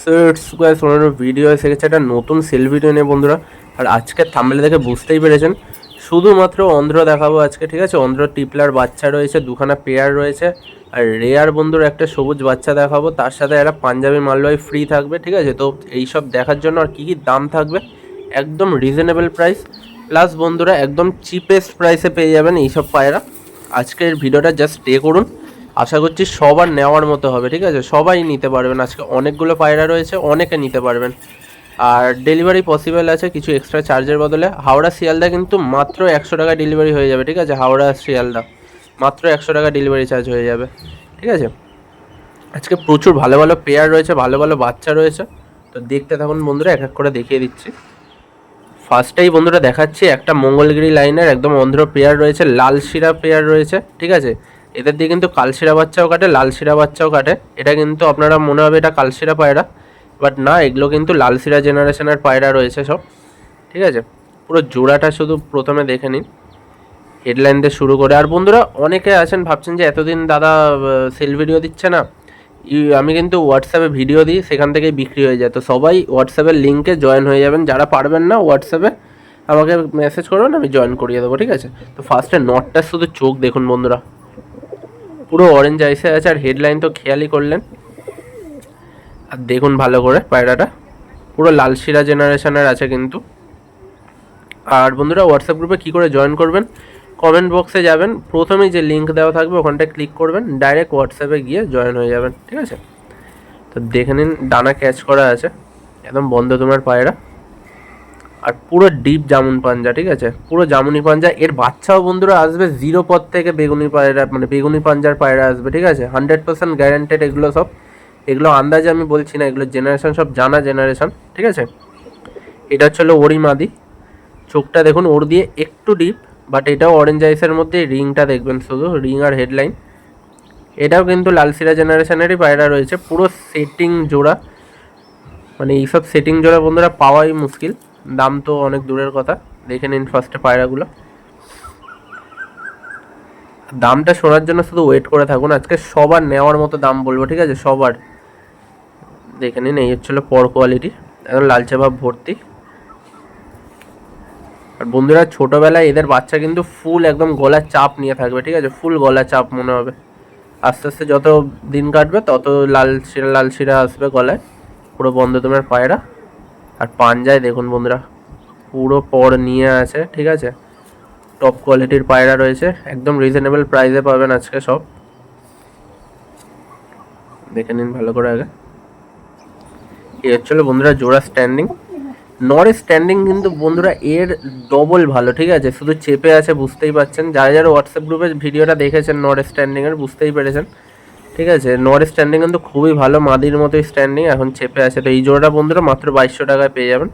So it's guys video এসে গেছে, একটা নতুন সেল ভিডিও নিয়ে বন্ধুরা। আর আজকে থাম্বনেল দেখে বুঝতেই পেরেছেন। শুধুমাত্র অন্ধ্র দেখাবো আজকে, ঠিক আছে? অন্ধ্র টিপলার বাচ্চা রয়েছে, দুখানা পেয়ার রয়েছে। আর রেয়ার বন্ধুর একটা সবুজ বাচ্চা দেখাবো, তার সাথে একটা পাঞ্জাবি মালওয়াই ফ্রি থাকবে, ঠিক আছে? তো এইসব দেখার জন্য আর কী কী দাম থাকবে? একদম রিজনেবল প্রাইস প্লাস বন্ধুরা, একদম চিপেস্ট প্রাইসে পেয়ে যাবেন এইসব পায়রা। আজকের ভিডিওটা জাস্ট স্টে করুন। আশা করছি সবার নেওয়ার মতো হবে, ঠিক আছে? সবাই নিতে পারবেন। আজকে অনেকগুলো পায়রা রয়েছে, অনেকে নিতে পারবেন। আর ডেলিভারি পসিবল আছে কিছু এক্সট্রা চার্জের বদলে। হাওড়া শিয়ালদা কিন্তু মাত্র একশো টাকা ডেলিভারি হয়ে যাবে, ঠিক আছে? হাওড়া শিয়ালদা। মাত্র একশো টাকা ডেলিভারি চার্জ হয়ে যাবে, ঠিক আছে? আজকে প্রচুর ভালো ভালো পেয়ার রয়েছে, ভালো ভালো বাচ্চা রয়েছে। তো দেখতে থাকুন বন্ধুরা, এক এক করে দেখিয়ে দিচ্ছি। ফার্স্টেই বন্ধুরা দেখাচ্ছি একটা মঙ্গলগিরি লাইনের একদম অন্ধ্র পেয়ার রয়েছে, লাল শিরা পেয়ার রয়েছে, ঠিক আছে? এদের দিয়ে কিন্তু কালশিরা বাচ্চাও কাটে লাল শিরা বাচ্চাও কাটে। এটা কিন্তু আপনারা মনে হবে এটা কালশিরা পায়রা, বাট না, এগুলো কিন্তু লাল শিরা জেনারেশনের পায়রা রয়েছে সব। ঠিক আছে? পুরো জোড়াটা শুধু প্রথমে দেখে নিন। হেডলাইন দিয়ে শুরু করে। আর বন্ধুরা, অনেকে আছেন, ভাবছেন যে এতদিন দাদা সেল ভিডিও দিচ্ছে না। আমি কিন্তু হোয়াটসঅ্যাপে ভিডিও দিই, সেখান থেকেই বিক্রি হয়ে যায়। তো সবাই হোয়াটসঅ্যাপের লিঙ্কে জয়েন হয়ে যাবেন। যারা পারবেন না হোয়াটসঅ্যাপে আমাকে মেসেজ করবেন আমি জয়েন করিয়ে দেবো। ঠিক আছে? তো ফার্স্টে নটটার শুধু চোখ দেখুন বন্ধুরা। পুরো অরেঞ্জ আইসে আছে আর হেডলাইন তো খেয়ালই করলেন। আর দেখুন ভালো করে পায়রাটা। পুরো লাল শিরা জেনারেশনের আছে কিন্তু। আর বন্ধুরা হোয়াটসঅ্যাপ গ্রুপে কী করে জয়েন করবেন? কমেন্ট বক্সে যাবেন। প্রথমেই যে লিঙ্ক দেওয়া থাকবে, ওখানটায় ক্লিক করবেন। ডাইরেক্ট হোয়াটসঅ্যাপে গিয়ে জয়েন হয়ে যাবেন, ঠিক আছে? তো দেখে নিন, ডানা ক্যাচ করা আছে। একদম বন্ধ তোমার পায়রা। আর পুরো ডিপ জামুন পাঞ্জা, ঠিক আছে? পুরো জামুনি পাঞ্জা। এর বাচ্চাও বন্ধুরা আসবে জিরো পথ থেকে বেগুনি পায়রা মানে বেগুনি পাঞ্জার পায়রা আসবে, ঠিক আছে? হান্ড্রেড পার্সেন্ট গ্যারান্টেড এগুলো সব। এগুলো আন্দাজে আমি বলছি না, এগুলো জেনারেশন সব জানা জেনারেশন ঠিক আছে? এটা হচ্ছে হলো ওরি মাদি। চোখটা দেখুন ওর দিয়ে একটু ডিপ বাট এটাও অরেঞ্জ আইসের মধ্যে রিংটা দেখবেন শুধু, রিং আর হেডলাইন এটাও কিন্তু লালসিরা জেনারেশনেরই পায়রা রয়েছে। পুরো সেটিং জোড়া। মানে এইসব সেটিং জোড়া বন্ধুরা পাওয়াই মুশকিল। দাম তো অনেক দূরের কথা। দেখে নিন ফার্স্টে পায়রাগুলো। দামটা শোনার জন্য শুধু ওয়েট করে থাকুন। আজকে সবার নেওয়ার মতো দাম বলব, ঠিক আছে? সবার। দেখে নিন, এই হচ্ছিল পর কোয়ালিটি একদম লালচে ভাব ভর্তি। আর বন্ধুরা, ছোটোবেলায় এদের বাচ্চা কিন্তু ফুল একদম গলার চাপ নিয়ে থাকবে, ঠিক আছে? ফুল গলা চাপ মনে হবে। আস্তে আস্তে যত দিন কাটবে, তত লাল শিরা লাল শিরা আসবে গলায়। পুরো বন্ধ তোমার পায়রা। আর পাঞ্জায় দেখুন বন্ধুরা, পুরো পর নিয়ে আছে, ঠিক আছে? টপ কোয়ালিটির পায়রা রয়েছে, একদম রিজনেবল প্রাইসে পাবেন আজকে সব। দেখে নিন ভালো করে আগে। এই হচ্ছিল বন্ধুরা, জোড়া স্ট্যান্ডিং নরের স্ট্যান্ডিং কিন্তু বন্ধুরা, এর ডবল ভালো, ঠিক আছে? শুধু চেপে আছে, বুঝতেই পারছেন। যারা যারা হোয়াটসঅ্যাপ গ্রুপে ভিডিওটা দেখেছেন নরের স্ট্যান্ডিংয়ের বুঝতেই পেরেছেন। ঠিক আছে? নরের স্ট্যান্ডিং কিন্তু খুবই ভালো, মাদির মতোই স্ট্যান্ডিং এখন চেপে আছে। তো এই জোড়াটা বন্ধুরা মাত্র বাইশশো টাকায় পেয়ে যাবেন।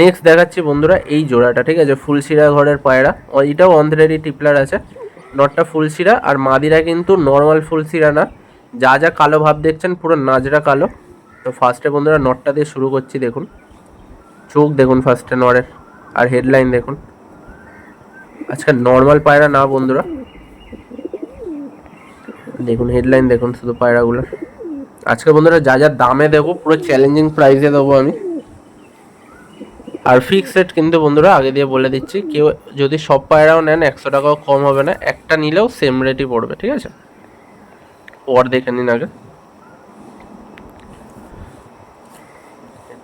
নেক্সট দেখাচ্ছি বন্ধুরা এই জোড়াটা, ঠিক আছে? ফুলশিরা ঘরের পায়রা। এটাও অন্ধ্রেরই টিপলার আছে। নটটা ফুলশিরা আর মাদিরা কিন্তু নর্মাল ফুলশিরা না। যা যা কালো ভাব দেখছেন পুরো নাজরা কালো। তো ফার্স্টে বন্ধুরা নটটা দিয়ে শুরু করছি, দেখুন। চোখ দেখুন ফার্স্টে নরের। আর হেডলাইন দেখুন। আচ্ছা নর্মাল পায়রা না বন্ধুরা। দেখুন হেডলাইন দেখুন, শুধু পায়রাগুলো। আজকে বন্ধুরা যা যা দামে দেবো, পুরো চ্যালেঞ্জিং প্রাইসে দেবো আমি। আর ফিক্স রেট কিন্তু বন্ধুরা আগে দিয়ে বলে দিচ্ছি, কেউ যদি সব পায়রাও নেন, একশো টাকাও কম হবে না। একটা নিলেও সেম রেটই পড়বে, ঠিক আছে? পর দেখে নিন আগে।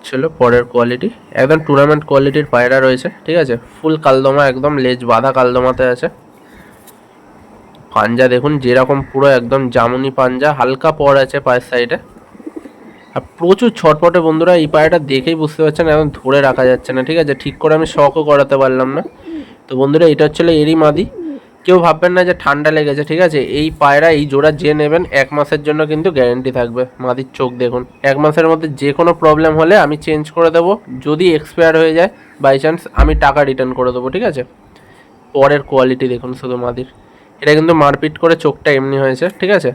ছিল পরের কোয়ালিটি একদম টুর্নামেন্ট কোয়ালিটির পায়রা রয়েছে, ঠিক আছে? ফুল কালদমা, একদম লেজ বাঁধা কালদমাতে আছে। পাঞ্জা দেখুন, যেরকম পুরো একদম জামুনি পাঞ্জা, হালকা পর আছে পায়ের সাইডে আর প্রচুর ছটপটে বন্ধুরা, এই পায়রাটা দেখেই বুঝতে পারছেন এখন ধরে রাখা যাচ্ছে না, ঠিক আছে? ঠিক করে আমি শখও করাতে পারলাম না। তো বন্ধুরা, এটা হচ্ছিল এরই মাদি। কেউ ভাববেন না যে ঠান্ডা লেগেছে, ঠিক আছে? এই পায়রা, এই জোড়া যে নেবেন, এক মাসের জন্য কিন্তু গ্যারেন্টি থাকবে। মাদির চোখ দেখুন। এক মাসের মধ্যে যে কোনো প্রবলেম হলে আমি চেঞ্জ করে দেবো। যদি এক্সপায়ার হয়ে যায় বাই চান্স আমি টাকা রিটার্ন করে দেবো, ঠিক আছে? পরের কোয়ালিটি দেখুন শুধু মাদির। এটা কিন্তু মারপিট করে চোখটা এমনি হয়েছে, ঠিক আছে?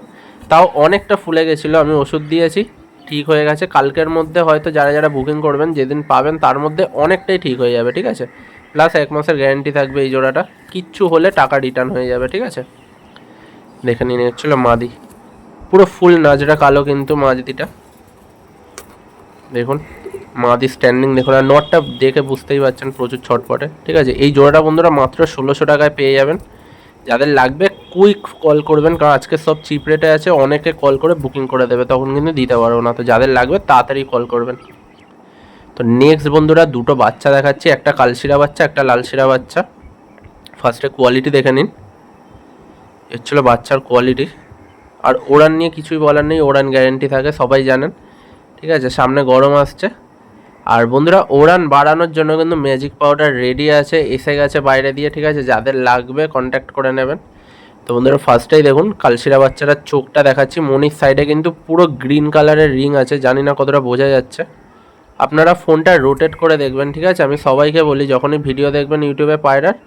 তাও অনেকটা ফুলে গেছিল, আমি ওষুধ দিয়েছি, ঠিক হয়ে গেছে। কালকের মধ্যে হয়তো যারা যারা বুকিং করবেন, যেদিন পাবেন, তার মধ্যে অনেকটাই ঠিক হয়ে যাবে, ঠিক আছে? প্লাস এক মাসের গ্যারেন্টি থাকবে এই জোড়াটা, কিচ্ছু হলে টাকা রিটার্ন হয়ে যাবে, ঠিক আছে? দেখে নিয়ে হচ্ছিল মাদি। পুরো ফুল নাজরা কালো কিন্তু মাদিটা। দেখুন, মাদি স্ট্যান্ডিং দেখুন, আর নটটা দেখে বুঝতেই পারছেন প্রচুর ছটপটে, ঠিক আছে? এই জোড়াটা বন্ধুরা মাত্র ষোলোশো টাকায় পেয়ে যাবেন। যাদের লাগবে কুইক কল করবেন, কারণ আজকে সব চিপ রেটে আছে, অনেকে কল করে বুকিং করে দেবে, তখন কিন্তু দিতে পারব না। তো যাদের লাগবে তাড়াতাড়ি কল করবেন। তো নেক্সট বন্ধুরা, দুটো বাচ্চা দেখাচ্ছি, একটা কালশিরা বাচ্চা, একটা লালশিরা বাচ্চা। ফার্স্টে কোয়ালিটি দেখে নিন। এর ছিল বাচ্চার কোয়ালিটি আর ওড়ান নিয়ে কিছুই বলার নেই, ওড়ান গ্যারেন্টি থাকে, সবাই জানেন। ঠিক আছে, সামনে গরম আসছে। আর বন্ধুরা, ওড়ান বাড়ানোর জন্য কিন্তু ম্যাজিক পাউডার রেডি আছে, এসে গেছে বাইরে দিয়ে, ঠিক আছে? যাদের লাগবে কন্ট্যাক্ট করে নেবেন। তো বন্ধুরা ফার্স্টেই দেখুন, কালশিরা বাচ্চাটার চোখটা দেখাচ্ছি। মনির সাইডে কিন্তু পুরো গ্রিন কালারের রিং আছে, জানি না কতটা বোঝা যাচ্ছে। আপনারা ফোনটা রোটেট করে দেখবেন, ঠিক আছে? আমি সবাইকে বলি, যখনই ভিডিও দেখবেন ইউটিউবে পায়রার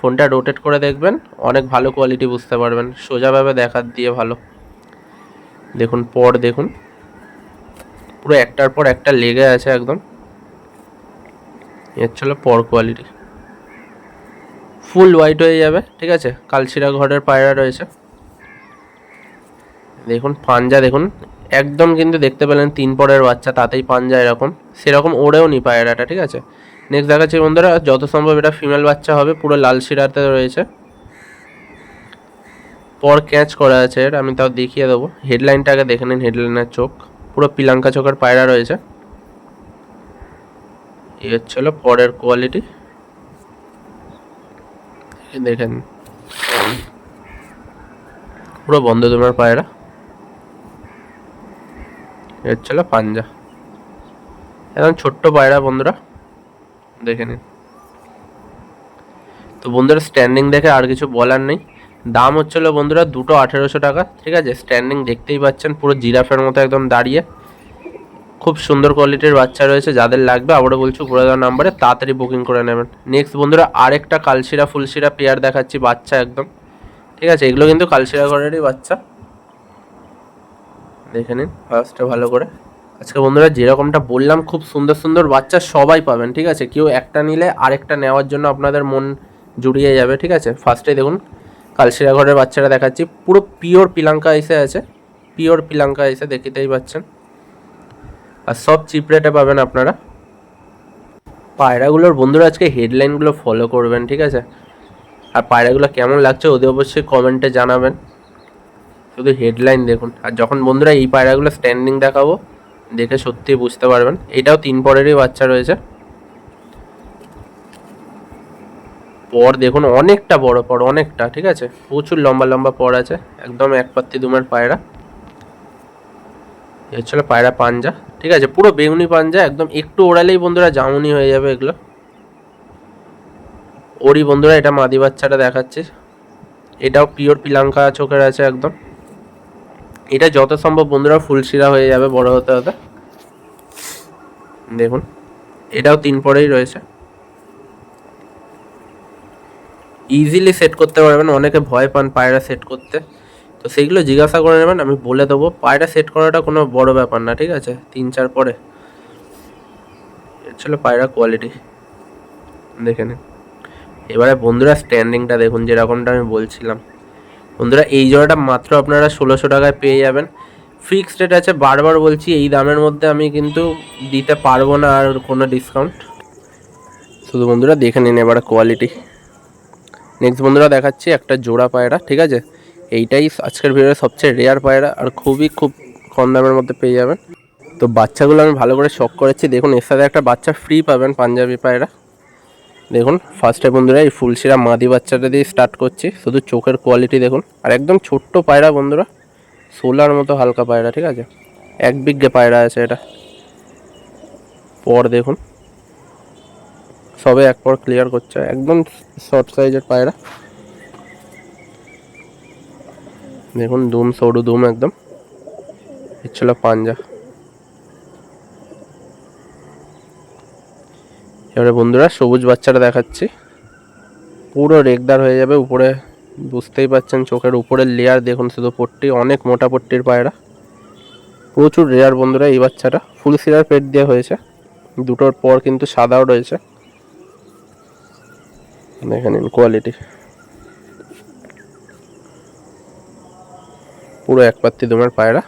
ফোনটা রোটেট করে দেখবেন, অনেক ভালো কোয়ালিটি বুঝতে পারবেন। সোজাভাবে দেখার দিয়ে ভালো। দেখুন, পর দেখুন। পুরো একটার পর একটা লেগে আছে একদম। এর ছিল পর কোয়ালিটি ফুল হোয়াইট হয়ে যাবে, ঠিক আছে? কালশিরা ঘরের পায়রা রয়েছে। দেখুন, পাঞ্জা দেখুন, একদম কিন্তু দেখতে পেলেন তিন পরের বাচ্চা, তাতেই পাঞ্জা এরকম। সেরকম ওড়েও নি পায়রাটা, ঠিক আছে? নেক্সট দেখাচ্ছি বন্ধুরা, যত সম্ভব এটা ফিমেল বাচ্চা হবে, পুরো লাল শিরাতে রয়েছে। পর ক্যাচ করা আছে আমি তাও দেখিয়ে দেবো। হেডলাইনটা আগে দেখে নিন হেডলাইনের চোখ। পুরো পিলাঙ্কা চোখের পায়রা রয়েছে। এই হচ্ছিল পরের কোয়ালিটি দেখেন। পুরো বন্ধ তোমার পায়রা। এ হচ্ছিল পাঞ্জা। একদম ছোট্ট পায়রা বন্ধুরা। দেখে নিন। তো বন্ধুরা স্ট্যান্ডিং দেখে আর কিছু বলার নেই। দাম হচ্ছিল বন্ধুরা দুটো আঠেরোশো টাকা। ঠিক আছে? স্ট্যান্ডিং দেখতেই পাচ্ছেন। পুরো জিরাফের মতো একদম দাঁড়িয়ে। খুব সুন্দর কোয়ালিটির বাচ্চা রয়েছে, যাদের লাগবে আবারও বলছি উপরে দেওয়া নাম্বারে তাড়াতাড়ি বুকিং করে নেবেন। নেক্সট বন্ধুরা, আরেকটা কালশিরা ফুলশিরা পেয়ার দেখাচ্ছি, বাচ্চা একদম। ঠিক আছে, এগুলো কিন্তু কালশিরা ঘরেরই বাচ্চা। দেখে নিন ফার্স্টে ভালো করে। আজকে বন্ধুরা, যেরকমটা বললাম, খুব সুন্দর সুন্দর বাচ্চা সবাই পাবেন, ঠিক আছে? কেউ একটা নিলে আরেকটা নেওয়ার জন্য আপনাদের মন জুড়িয়ে যাবে, ঠিক আছে? ফার্স্টে দেখুন, কালশিরা ঘরের বাচ্চাটা দেখাচ্ছি। পুরো পিওর পিলাঙ্কা এসে আছে। পিওর পিলাঙ্কা এসে দেখিতেই পাচ্ছেন। আর সব চিপ রেটে পাবেন আপনারা। পায়রাগুলোর বন্ধুরা আজকে হেডলাইনগুলো ফলো করবেন, ঠিক আছে? আর পায়রাগুলো কেমন লাগছে ওদের অবশ্যই কমেন্টে জানাবেন। শুধু হেডলাইন দেখুন। আর যখন বন্ধুরা এই পায়রাগুলো স্ট্যান্ডিং দেখাবো, দেখে সত্যি বুঝতে পারবেন। এটাও তিন পরেরই বাচ্চা রয়েছে। পর দেখুন, অনেকটা বড় পর, অনেকটা, ঠিক আছে? প্রচুর লম্বা লম্বা পর আছে, একদম এক পাত্তি দুমের পায়রা। হচ্ছিল পায়রা পাঞ্জা, ঠিক আছে? পুরো বেগুনি পাঞ্জা, একদম একটু ওড়ালেই বন্ধুরা জামুনি হয়ে যাবে এগুলো। ওরই বন্ধুরা এটা মাদি বাচ্চাটা দেখাচ্ছে। এটাও পিওর পিলাঙ্কা চোখের আছে একদম। এটা যত সম্ভব বন্ধুরা ফুলশিরা হয়ে যাবে, বড় হতে হতে। দেখুন, এটাও তিন পরেই রয়েছে। ইজিলি সেট করতে পারবেন, অনেকে ভয় পান পায়রা সেট করতে। তো সেইগুলো জিজ্ঞাসা করে নেবেন, আমি বলে দেবো। পায়রা সেট করাটা কোনো বড় ব্যাপার না, ঠিক আছে? তিন, চার পরে। ছিল পায়রা কোয়ালিটি দেখে নিন। এবারে বন্ধুরা স্ট্যান্ডিংটা দেখুন, যেরকমটা আমি বলছিলাম। বন্ধুরা, এই জোড়াটা মাত্র আপনারা ষোলোশো টাকায় পেয়ে যাবেন। ফিক্সড রেট আছে, বারবার বলছি, এই দামের মধ্যে আমি কিন্তু দিতে পারব না আর কোনো ডিসকাউন্ট শুধু বন্ধুরা, দেখে নিন এবারে কোয়ালিটি নেক্সট বন্ধুরা, দেখাচ্ছি একটা জোড়া পায়রা, ঠিক আছে? এইটাই আজকের ভিডিওর সবচেয়ে রেয়ার পায়রা আর খুবই খুব কম দামের মধ্যে পেয়ে যাবেন। তো বাচ্চাগুলো আমি ভালো করে শখ করেছি। দেখুন, এর সাথে একটা বাচ্চা ফ্রি পাবেন পাঞ্জাবি পায়রা। দেখুন ফার্স্টে বন্ধুরা এই ফুলশিরা মাদি বাচ্চাটা দিয়ে স্টার্ট করছি। শুধু চোখের কোয়ালিটি দেখুন। আর একদম ছোট্ট পায়রা বন্ধুরা, সোলার মতো হালকা পায়রা, ঠিক আছে? এক বিঘে পায়রা আছে এটা। পর দেখুন। সবে এক পর ক্লিয়ার করছে। একদম শর্ট সাইজের পায়রা। দেখুন দুম সরু দুম একদম। ছিল পাঞ্জা। এবারে বন্ধুরা, সবুজ বাচ্চাটা দেখাচ্ছি। পুরো রেগদার হয়ে যাবে, উপরে বুঝতেই পাচ্ছেন, চোখের উপরের লেয়ার দেখুন শুধু পট্টি, অনেক মোটা পট্টির পায়রা। প্রচুর রেয়ার বন্ধুরা এই বাচ্চাটা। ফুল সিরার পেট দিয়ে হয়েছে। দুটোর পর কিন্তু সাদাও রয়েছে। দেখে নিন কোয়ালিটি পুরো এক পাত্তি দমের পায়রা।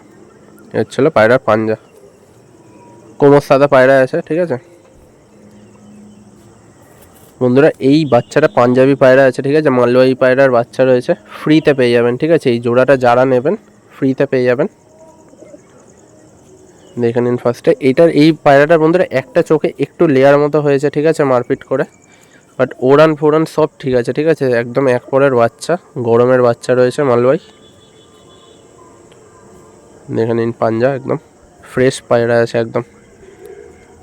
এর হচ্ছিল পায়রার পাঞ্জা। কোমর সাদা পায়রা আছে, ঠিক আছে? বন্ধুরা, এই বাচ্চাটা পাঞ্জাবি পায়রা আছে, ঠিক আছে? মালবাহী পায়রার বাচ্চা রয়েছে। ফ্রিতে পেয়ে যাবেন, ঠিক আছে? এই জোড়াটা যারা নেবেন ফ্রিতে পেয়ে যাবেন। দেখে নিন ফার্স্টে এইটার, এই পায়রাটার বন্ধুরা, একটা চোখে একটু লেয়ার মতো হয়েছে, ঠিক আছে? মারপিট করে। বাট ওড়ান ফোড়ান সব ঠিক আছে ঠিক আছে? একদম এক পরের বাচ্চা, গরমের বাচ্চা রয়েছে মালবাই দেখে নিন পাঞ্জা, একদম ফ্রেশ পায়রা আছে একদম।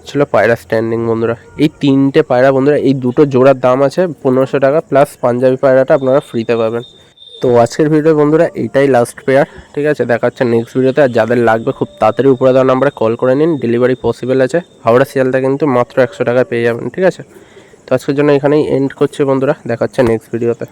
ছিল পায়রা স্ট্যান্ডিং বন্ধুরা। এই তিনটে পায়রা বন্ধুরা, এই দুটো জোড়ার দাম আছে পনেরোশো টাকা প্লাস পাঞ্জাবি পায়রাটা আপনারা ফ্রিতে পাবেন। তো আজকের ভিডিও বন্ধুরা এইটাই লাস্ট পেয়ার ঠিক আছে? দেখা হচ্ছে নেক্সট ভিডিওতে আর যাদের লাগবে খুব তাড়াতাড়ি উপরে দেওয়া নাম্বারে কল করে নিন ডেলিভারি পসিবল আছে। হাওড়া শিয়ালদা কিন্তু মাত্র একশো টাকায় পেয়ে যাবেন, ঠিক আছে? তো আজকের জন্য এখানেই এন্ড করছি বন্ধুরা, দেখা নেক্সট ভিডিওতে